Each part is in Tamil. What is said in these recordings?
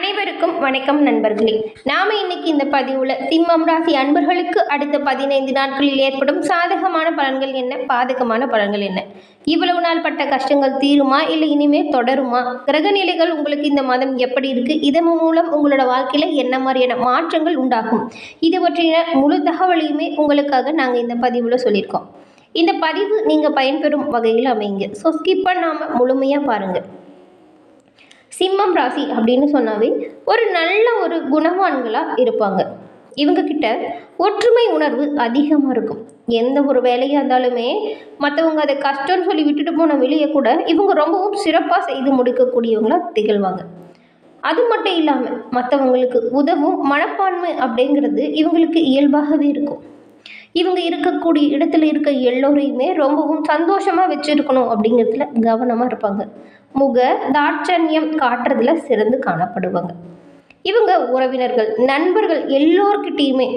அனைவருக்கும் வணக்கம் நண்பர்களே. நாம இன்னைக்கு இந்த பதிவுல சிம்மம் ராசி அன்பர்களுக்கு அடுத்த பதினைந்து நாட்களில் ஏற்படும் சாதகமான பலன்கள் என்ன? பாதகமான பலன்கள் என்ன? இவ்வளவு நாள் பட்ட கஷ்டங்கள் தீருமா? இல்லை இனிமேல் தொடருமா? கிரக நிலைகள் உங்களுக்கு இந்த மாதம் எப்படி இருக்கு? இதன் மூலம் உங்களோட வாழ்க்கையில என்ன மாதிரியான மாற்றங்கள் உண்டாகும்? இது பற்றின முழு தகவலையுமே உங்களுக்காக நாங்கள் இந்த பதிவில் சொல்லியிருக்கோம். இந்த பதிவு நீங்கள் பயன்பெறும் வகையில் அமைங்க ஸோ ஸ்கிப் பண்ணாமல் முழுமையாக பாருங்கள் சிம்மம் ராசி அப்படின்னு சொன்னாவே ஒரு நல்ல ஒரு குணவான்களாக இருப்பாங்க. இவங்க கிட்ட ஒற்றுமை உணர்வு அதிகமாக இருக்கும். எந்த ஒரு வேலையாக இருந்தாலுமே மற்றவங்க அதை கஷ்டம்னு சொல்லி விட்டுட்டு போன வெளியே கூட இவங்க ரொம்பவும் சிறப்பாக செய்து முடிக்கக்கூடியவங்களாக திகழ்வாங்க. அது மட்டும் இல்லாமல் மற்றவங்களுக்கு உதவும் மனப்பான்மை அப்படிங்கிறது இவங்களுக்கு இயல்பாகவே இருக்கும். இவங்க இருக்கக்கூடிய இடத்துல இருக்க எல்லோரையுமே ரொம்பவும் சந்தோஷமாக வச்சுருக்கணும் அப்படிங்கிறதுல கவனமாக இருப்பாங்க. முக தாட்சண்யம் காட்டுறதுல சிறந்து காணப்படுவாங்க. இவங்க உறவினர்கள் நண்பர்கள் எல்லோர்கிட்டேயுமே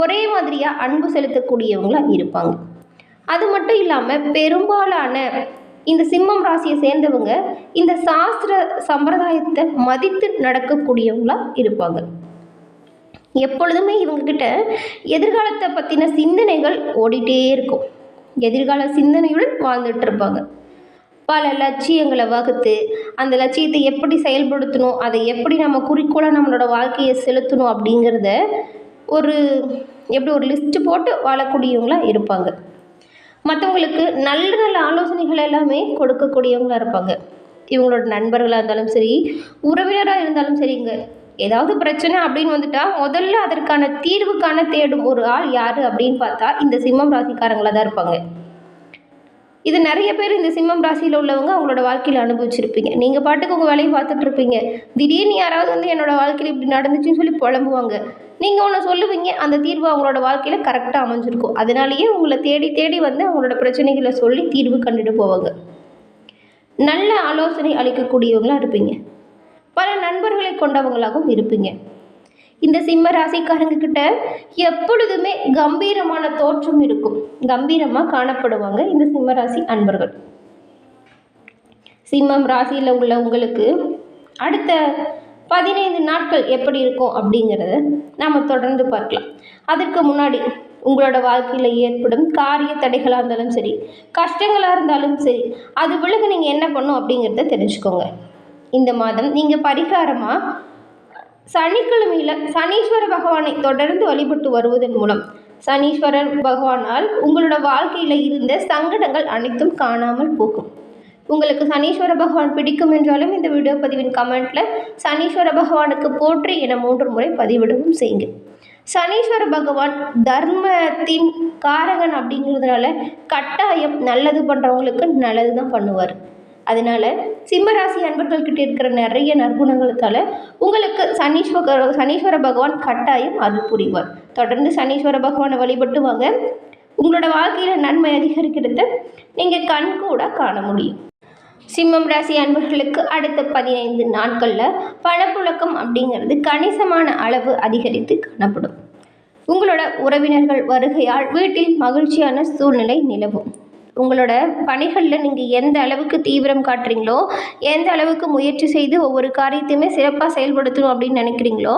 ஒரே மாதிரியாக அன்பு செலுத்தக்கூடியவங்களாக இருப்பாங்க. அது மட்டும் இல்லாமல் பெரும்பாலான இந்த சிம்மம் ராசியை சேர்ந்தவங்க இந்த சாஸ்திர சம்பிரதாயத்தை மதித்து நடக்கக்கூடியவங்களாக இருப்பாங்க. எப்பொழுதுமே இவங்கக்கிட்ட எதிர்காலத்தை பற்றின சிந்தனைகள் ஓடிட்டே இருக்கும். எதிர்கால சிந்தனையுடன் வாழ்ந்துட்டு இருப்பாங்க. பல லட்சியங்களை வகுத்து அந்த லட்சியத்தை எப்படி செயல்படுத்தணும் அதை எப்படி நம்ம குறிக்கோளாக நம்மளோட வாழ்க்கையை செலுத்தணும் அப்படிங்கிறத ஒரு எப்படி ஒரு லிஸ்ட்டு போட்டு வாழக்கூடியவங்களாக இருப்பாங்க. மற்றவங்களுக்கு நல்ல நல்ல ஆலோசனைகள் எல்லாமே கொடுக்கக்கூடியவங்களாக இருப்பாங்க. இவங்களோட நண்பர்களாக இருந்தாலும் சரி உறவினராக இருந்தாலும் சரிங்க ஏதாவது பிரச்சனை அப்படின்னு வந்துட்டா முதல்ல அதற்கான தீர்வுக்கான தேடும் ஒரு ஆள் யார் அப்படின்னு பார்த்தா இந்த சிம்மம் ராசிக்காரங்களாக தான் இருப்பாங்க. இது நிறைய பேர் இந்த சிம்மம் ராசியில் உள்ளவங்க அவங்களோட வாழ்க்கையில் அனுபவிச்சிருப்பீங்க. நீங்கள் பாட்டுக்கு உங்கள் வேலையை பார்த்துட்டு இருப்பீங்க. திடீர்னு யாராவது வந்து என்னோட வாழ்க்கையில் இப்படி நடந்துச்சுன்னு சொல்லி புலம்புவாங்க. நீங்கள் ஒன்று சொல்லுவீங்க அந்த தீர்வு அவங்களோட வாழ்க்கையில் கரெக்டாக அமைஞ்சிருக்கும். அதனாலேயே உங்களை தேடி தேடி வந்து அவங்களோட பிரச்சனைகளை சொல்லி தீர்வு கண்டுட்டு போவாங்க. நல்ல ஆலோசனை அளிக்கக்கூடியவங்களாக இருப்பீங்க. பல நண்பர்களை கொண்டவங்களாகவும் இருப்பீங்க. இந்த சிம்ம ராசிக்காரங்க கிட்ட எப்பொழுதுமே கம்பீரமான தோற்றம் இருக்கும். கம்பீரமாக காணப்படுவாங்க இந்த சிம்ம ராசி அன்பர்கள். சிம்மம் ராசியில் உள்ள உங்களுக்கு அடுத்த பதினைந்து நாட்கள் எப்படி இருக்கும் அப்படிங்கிறத நாம் தொடர்ந்து பார்க்கலாம். அதற்கு முன்னாடி உங்களோட வாழ்க்கையில் ஏற்படும் காரிய தடைகளாக இருந்தாலும் சரி கஷ்டங்களாக இருந்தாலும் சரி அது விலக நீங்கள் என்ன பண்ணும் அப்படிங்கிறத தெரிஞ்சுக்கோங்க. இந்த மாதம். நீங்கள் பரிகாரமாக சனிக்கிழமையில் சனீஸ்வர பகவானை தொடர்ந்து வழிபட்டு வருவதன் மூலம். சனீஸ்வரர் பகவானால் உங்களோட வாழ்க்கையில் இருந்த சங்கடங்கள் அனைத்தும் காணாமல் போகும். உங்களுக்கு சனீஸ்வர பகவான் பிடிக்கும் என்றாலும் இந்த வீடியோ பதிவின் கமெண்ட்டில் சனீஸ்வர பகவானுக்கு போற்றி என மூன்று முறை பதிவிடவும் செய்யுங்க சனீஸ்வர பகவான் தர்மத்தின் காரகன் அப்படிங்கிறதுனால கட்டாயம் நல்லது பண்ணுறவங்களுக்கு நல்லது தான் பண்ணுவார். அதனால சிம்மராசி அன்பர்கள்கிட்ட இருக்கிற நிறைய நற்குணங்களுக்கால உங்களுக்கு சனீஸ்வர சனீஸ்வர பகவான் கட்டாயம் அருள் புரிவார். தொடர்ந்து சனீஸ்வர பகவானை வழிபட்டு வாங்க. உங்களோட வாழ்க்கையில் நன்மை அதிகரிக்கிறத நீங்கள் கண்கூட காண முடியும். சிம்மம் ராசி அன்பர்களுக்கு அடுத்த பதினைந்து நாட்களில் பணப்புழக்கம் அப்படிங்கிறது கணிசமான அளவு அதிகரித்து காணப்படும். உங்களோட உறவினர்கள் வருகையால் வீட்டில் மகிழ்ச்சியான சூழ்நிலை நிலவும். உங்களோட பணிகளில் நீங்கள் எந்த அளவுக்கு தீவிரம் காட்டுறீங்களோ எந்த அளவுக்கு முயற்சி செய்து ஒவ்வொரு காரியத்தையுமே சிறப்பாக செயல்படுத்தணும் அப்படின்னு நினைக்கிறீங்களோ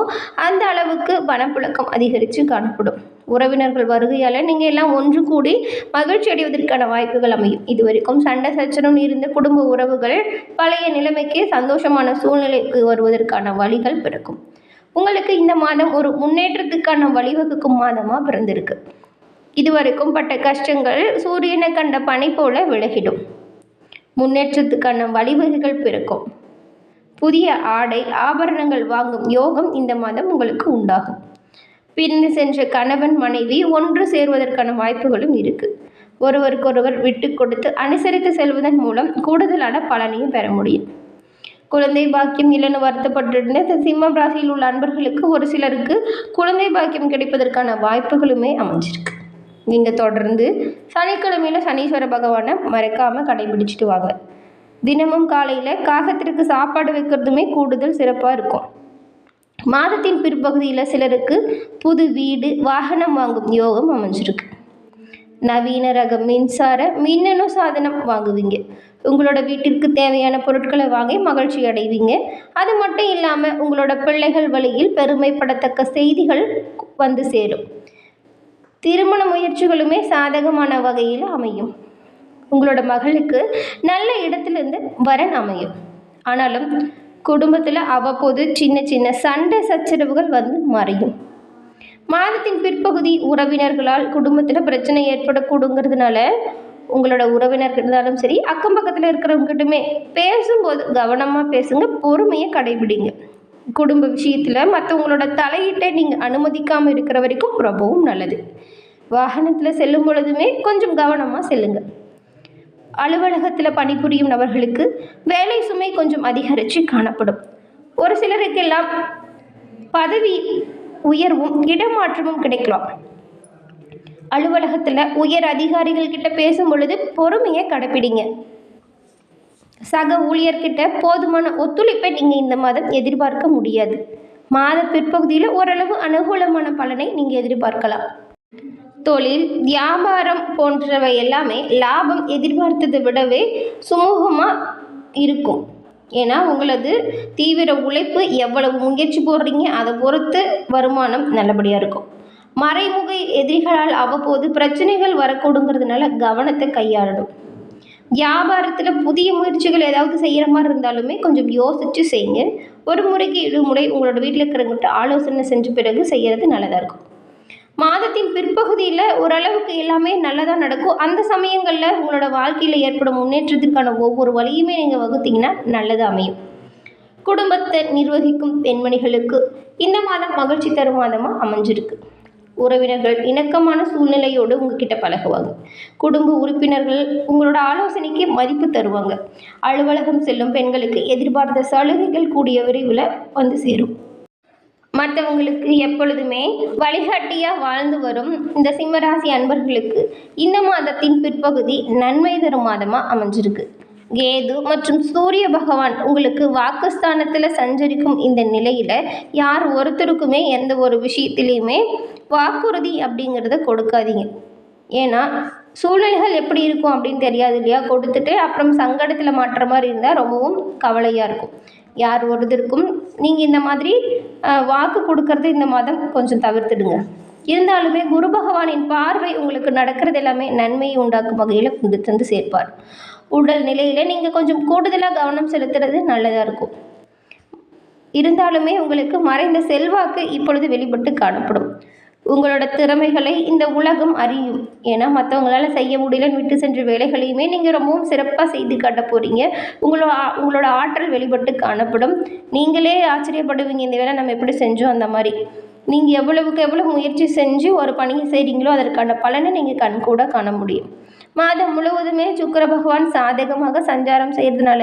அந்த அளவுக்கு பணப்புழக்கம் அதிகரித்து காணப்படும். உறவினர்கள் வருகையால் நீங்கள் எல்லாம் ஒன்று கூடி மகிழ்ச்சி அடைவதற்கான வாய்ப்புகள் அமையும். இது வரைக்கும் சண்டை சச்சரவு இருந்த குடும்ப உறவுகள் பழைய நிலைமைக்கு சந்தோஷமான சூழ்நிலைக்கு வருவதற்கான வழிகள் பிறக்கும். உங்களுக்கு இந்த மாதம் ஒரு முன்னேற்றத்துக்கான வழிவகுக்கும் மாதமாக பிறந்திருக்கு. இதுவரைக்கும் பட்ட கஷ்டங்கள் சூரியனை கண்ட பனி போல விலகிடும். முன்னேற்றத்துக்கான வழிவகைகள் பிறக்கும். புதிய ஆடை ஆபரணங்கள் வாங்கும் யோகம் இந்த மாதம் உங்களுக்கு உண்டாகும். பிரிந்து சென்ற கணவன் மனைவி ஒன்று சேருவதற்கான வாய்ப்புகளும் இருக்குது ஒருவருக்கொருவர் விட்டு கொடுத்து அனுசரித்து செல்வதன் மூலம் கூடுதலான பலனையும் பெற முடியும். குழந்தை பாக்கியம் இல்லைன்னு வருத்தப்பட்டிருந்த இந்த சிம்மம் ராசியில் உள்ள அன்பர்களுக்கு ஒரு சிலருக்கு குழந்தை பாக்கியம் கிடைப்பதற்கான வாய்ப்புகளுமே அமைஞ்சிருக்கு. நீங்கள் தொடர்ந்து சனிக்கிழமையில் சனீஸ்வர பகவானை மறக்காமல் கடைபிடிச்சிட்டு வாங்க. தினமும் காலையில் காகத்திற்கு சாப்பாடு வைக்கிறதுமே கூடுதல் சிறப்பாக இருக்கும். மாதத்தின் பிற்பகுதியில் சிலருக்கு புது வீடு வாகனம் வாங்கும் யோகம் அமைஞ்சிருக்கு. நவீன ரக மின்சார மின்னணு சாதனம் வாங்குவீங்க. உங்களோட வீட்டிற்கு தேவையான பொருட்களை வாங்கி மகிழ்ச்சி அடைவீங்க. அது மட்டும் இல்லாமல் உங்களோட பிள்ளைகள் வழியில் பெருமைப்படத்தக்க செய்திகள் வந்து சேரும். திருமண முயற்சிகளுமே சாதகமான வகையில் அமையும். உங்களோட மகளுக்கு நல்ல இடத்துலேருந்து வரன் அமையும். ஆனாலும் குடும்பத்தில் அவ்வப்போது சின்ன சின்ன சண்டை சச்சரவுகள் வந்து மறையும். மாதத்தின் பிற்பகுதி உறவினர்களால் குடும்பத்தில் பிரச்சனை ஏற்படக்கூடுங்கிறதுனால உங்களோட உறவினர்கள் இருந்தாலும் சரி அக்கம் பக்கத்தில் இருக்கிறவங்ககிட்டமே பேசும்போது கவனமாக பேசுங்க பொறுமையை கடைபிடிங்க. குடும்ப விஷயத்தில் மற்றவங்களோட தலையீட்டை நீங்கள் அனுமதிக்காமல் இருக்கிற வரைக்கும் ரொம்பவும் நல்லது. வாகனத்தில் செல்லும் பொழுதுமே கொஞ்சம் கவனமாக செல்லுங்கள் அலுவலகத்தில் பணிபுரியும் நபர்களுக்கு வேலை சுமை கொஞ்சம் அதிகரித்து காணப்படும். ஒரு சிலருக்கெல்லாம் பதவி உயர்வும் இடமாற்றமும் கிடைக்கலாம். அலுவலகத்தில் உயர் அதிகாரிகள் கிட்ட பேசும் பொழுது பொறுமையை கடைப்பிடிங்க. சக ஊழியர்கிட்ட போதுமான ஒத்துழைப்பை நீங்கள் இந்த மாதம் எதிர்பார்க்க முடியாது. மாத பிற்பகுதியில் ஓரளவு அனுகூலமான பலனை நீங்கள் எதிர்பார்க்கலாம். தொழில் வியாபாரம் போன்றவை எல்லாமே லாபம் எதிர்பார்த்ததை விடவே சுமூகமாக இருக்கும். ஏன்னா உங்களது தீவிர உழைப்பு எவ்வளவு முயற்சி போடுறீங்க அதை பொறுத்து வருமானம் நல்லபடியாக இருக்கும். மறைமுக எதிரிகளால் அவ்வப்போது பிரச்சனைகள் வரக்கூடுங்கிறதுனால கவனத்தை கையாளணும். வியாபாரத்தில் புதிய முயற்சிகள் ஏதாவது செய்கிற மாதிரி இருந்தாலுமே கொஞ்சம் யோசித்து செய்யுங்க ஒரு முறைக்கு இரு முறை உங்களோட வீட்டில் இருக்கிறவங்கள்ட்ட ஆலோசனை செஞ்ச பிறகு செய்கிறது நல்லதாக இருக்கும். மாதத்தின் பிற்பகுதியில் ஓரளவுக்கு எல்லாமே நல்லதாக நடக்கும். அந்த சமயங்களில் உங்களோட வாழ்க்கையில் ஏற்படும் முன்னேற்றத்திற்கான ஒவ்வொரு வழியுமே நீங்கள் வகுத்தீங்கன்னா நல்லது அமையும். குடும்பத்தை நிர்வகிக்கும் பெண்மணிகளுக்கு இந்த மாதம் மகிழ்ச்சி தரும் மாதமாக அமைஞ்சிருக்கு. உறவினர்கள் இணக்கமான சூழ்நிலையோடு உங்ககிட்ட பழகுவாங்க. குடும்ப உறுப்பினர்கள் உங்களோட ஆலோசனைக்கு மதிப்பு தருவாங்க. அலுவலகம் செல்லும் பெண்களுக்கு எதிர்பார்த்த சலுகைகள் கூடிய விரைவில் வந்து சேரும். மற்றவங்களுக்கு எப்பொழுதுமே வழிகாட்டியாக வாழ்ந்து வரும் இந்த சிம்மராசி அன்பர்களுக்கு இந்த மாதத்தின் பிற்பகுதி நன்மை தரும் மாதமாக அமைஞ்சிருக்கு. கேது மற்றும் சூரிய பகவான் உங்களுக்கு வாக்குஸ்தானத்தில் சஞ்சரிக்கும் இந்த நிலையில் யார் ஒருத்தருக்குமே எந்த ஒரு விஷயத்திலையுமே வாக்குறுதி அப்படிங்கிறத கொடுக்காதீங்க. ஏன்னா சூழ்நிலைகள் எப்படி இருக்கும் அப்படின்னு தெரியாது இல்லையா? கொடுத்துட்டு அப்புறம் சங்கடத்தில் மாட்டுற மாதிரி இருந்தால் ரொம்பவும் கவலையாக இருக்கும். யார் ஒருத்தருக்கும் நீங்கள் இந்த மாதிரி வாக்கு கொடுக்கறது இந்த மாதம் கொஞ்சம் தவிர்த்துடுங்க. இருந்தாலுமே குரு பகவானின் பார்வை உங்களுக்கு நடக்கிறது எல்லாமே நன்மையை உண்டாக்கும் வகையில் கொண்டு தந்து சேர்ப்பார். உடல் நிலையில் நீங்கள் கொஞ்சம் கூடுதலாக கவனம் செலுத்துறது நல்லதாக இருக்கும். இருந்தாலுமே உங்களுக்கு மறைந்த செல்வாக்கு இப்பொழுது வெளிப்பட்டு காணப்படும். உங்களோட திறமைகளை இந்த உலகம் அறியும். ஏன்னா மற்றவங்களால செய்ய முடியலன்னு விட்டு சென்ற வேலைகளையுமே நீங்கள் ரொம்பவும் சிறப்பாக செய்து காட்ட போகிறீங்க உங்களோட ஆ- உங்களோட ஆற்றல் வெளிப்பட்டு காணப்படும். நீங்களே ஆச்சரியப்படுவீங்க இந்த வேலை நம்ம எப்படி செஞ்சோம் அந்த மாதிரி. நீங்கள் எவ்வளவுக்கு எவ்வளோ முயற்சி செஞ்சு ஒரு பணியை செய்கிறீங்களோ அதற்கான பலனை நீங்கள் கண்கூட காண முடியும். மாதம் முழுவதுமே சுக்கர பகவான் சாதகமாக சஞ்சாரம் செய்கிறதுனால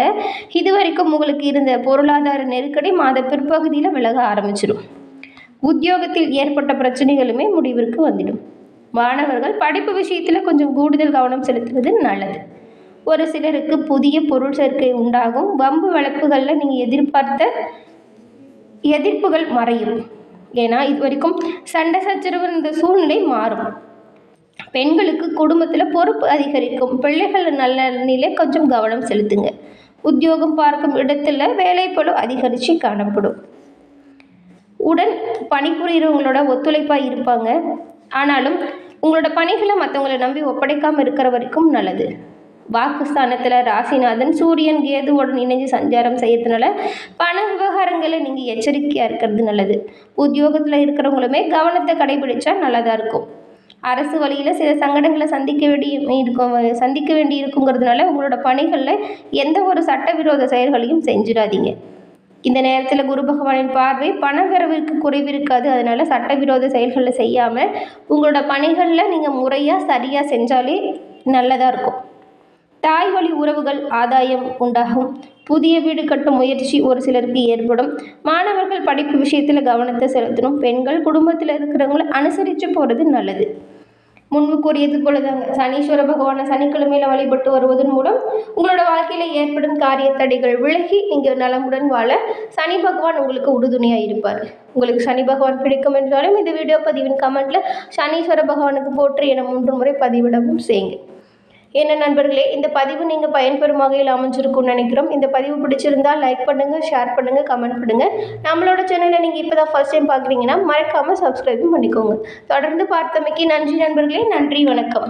இதுவரைக்கும் உங்களுக்கு இருந்த பொருளாதார நெருக்கடி மாத பிற்பகுதியில் விலக ஆரம்பிச்சிடும் உத்தியோகத்தில் ஏற்பட்ட பிரச்சனைகளுமே முடிவிற்கு வந்துடும். மாணவர்கள் படிப்பு விஷயத்தில் கொஞ்சம் கூடுதல் கவனம் செலுத்துவது நல்லது. ஒரு சிலருக்கு புதிய பொருள் சேர்க்கை உண்டாகும். வம்பு வளர்ப்புகளில் நீங்கள் எதிர்பார்த்த எதிர்ப்புகள் மறையும். ஏன்னா இது வரைக்கும் சண்டை சச்சரவு இந்த சூழ்நிலை மாறும். பெண்களுக்கு குடும்பத்தில் பொறுப்பு அதிகரிக்கும். பிள்ளைகள் நல்ல நிலை கொஞ்சம் கவனம் செலுத்துங்க. உத்தியோகம் பார்க்கும் இடத்துல வேலைப்பளு அதிகரித்து காணப்படும். உடன் பணிபுரிகிறவங்களோட ஒத்துழைப்பாக இருப்பாங்க. ஆனாலும் உங்களோட பணிகளை மற்றவங்களை நம்பி ஒப்படைக்காமல் இருக்கிற வரைக்கும் நல்லது. வாக்குஸ்தானத்தில் ராசிநாதன் சூரியன் கேதுவுடன் இணைஞ்சு சஞ்சாரம் செய்யறதுனால பண விவகாரங்களை நீங்கள் எச்சரிக்கையாக இருக்கிறது நல்லது. உத்தியோகத்தில் இருக்கிறவங்களுமே கவனத்தை கடைபிடிச்சா நல்லதாக இருக்கும். அரசு வழியில் சில சங்கடங்களை சந்திக்க வேண்டி இருக்கும் சந்திக்க வேண்டி இருக்குங்கிறதுனால உங்களோட பணிகளில் எந்த ஒரு சட்டவிரோத செயல்களையும் செஞ்சிடாதீங்க. இந்த நேரத்தில் குரு பகவானின் பார்வை பணவரவிற்கு குறைவு இருக்காது. அதனால சட்டவிரோத செயல்களை செய்யாமல் உங்களோட பணிகளில் நீங்கள் முறையாக சரியாக செஞ்சாலே நல்லதாக இருக்கும். தாய் வழி உறவுகள் ஆதாயம் உண்டாகும். புதிய வீடு கட்டும் முயற்சி ஒரு சிலருக்கு ஏற்படும். மாணவர்கள் படிப்பு விஷயத்தில் கவனத்தை செலுத்தணும். பெண்கள் குடும்பத்தில் இருக்கிறவங்கள அனுசரித்து போகிறது நல்லது. முன்பு கூறியது போலதாங்க. சனீஸ்வர பகவானை சனிக்கிழமையில் வழிபட்டு வருவதன் மூலம் உங்களோட வாழ்க்கையில் ஏற்படும் காரிய தடைகள் விலகி நீங்கள் நலமுடன் வாழ சனி பகவான் உங்களுக்கு உறுதுணையாக இருப்பார். உங்களுக்கு சனி பகவான் பிடிக்கும் என்றாலும் இந்த வீடியோ பதிவின் கமெண்ட்டில் சனீஸ்வர பகவானுக்கு போற்று என மூன்று முறை பதிவிடவும் செய்யுங்க. என்ன நண்பர்களே இந்த பதிவு நீங்கள் பயன்பெறும் வகையில் அமைஞ்சிருக்கும்னு நினைக்கிறோம். இந்த பதிவு பிடிச்சிருந்தால் லைக் பண்ணுங்கள் ஷேர் பண்ணுங்கள் கமெண்ட் பண்ணுங்கள் நம்மளோட சேனலை நீங்கள் இப்போ தான் ஃபஸ்ட் டைம் பார்க்குறீங்கன்னா மறக்காமல் சப்ஸ்கிரைபும் பண்ணிக்கோங்க. தொடர்ந்து பார்த்தமைக்கு நன்றி நண்பர்களே நன்றி வணக்கம்.